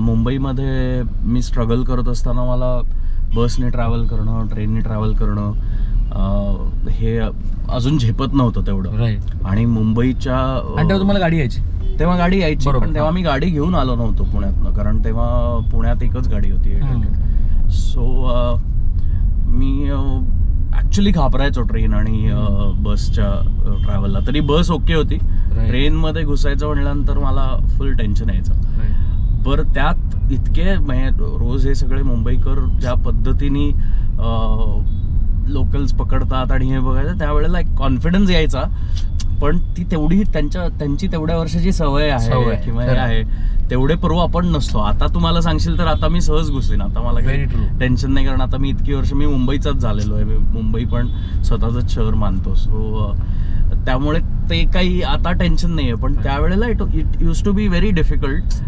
मुंबईमध्ये मी स्ट्रगल करत असताना मला बसने ट्रॅव्हल करणं ट्रेनने ट्रॅव्हल करणं हे अजून झेपत नव्हतं तेवढं आणि मुंबईच्या तुम्हाला गाडी यायची तेव्हा गाडी यायची पण तेव्हा. मी गाडी घेऊन आलो नव्हतो पुण्यातनं कारण तेव्हा पुण्यात एकच गाडी होती. सो मी ऍक्च्युली घाबरायचो ट्रेन आणि बसच्या ट्रॅव्हलला तरी बस ओके होती. ट्रेनमध्ये घुसायचं म्हणल्यानंतर मला फुल टेन्शन यायचं. बरं त्यात इतके म्हणजे रोज हे सगळे मुंबईकर ज्या पद्धतीने लोकल्स पकडतात आणि हे बघायचं त्यावेळेला एक कॉन्फिडन्स यायचा. पण ती तेवढी त्यांच्या त्यांची तेवढ्या वर्षाची सवय आहे किंवा हे. आहे. तेवढे पूर्व आपण नसतो. आता तुम्हाला सांगशील तर आता मी सहज घुसेन. आता मला. काही टेन्शन नाही कारण आता मी इतकी वर्ष मी मुंबईचाच झालेलो आहे. मुंबई पण स्वतःच शहर मानतो. सो त्यामुळे ते काही आता टेन्शन नाही आहे पण त्यावेळेला it it used to be very difficult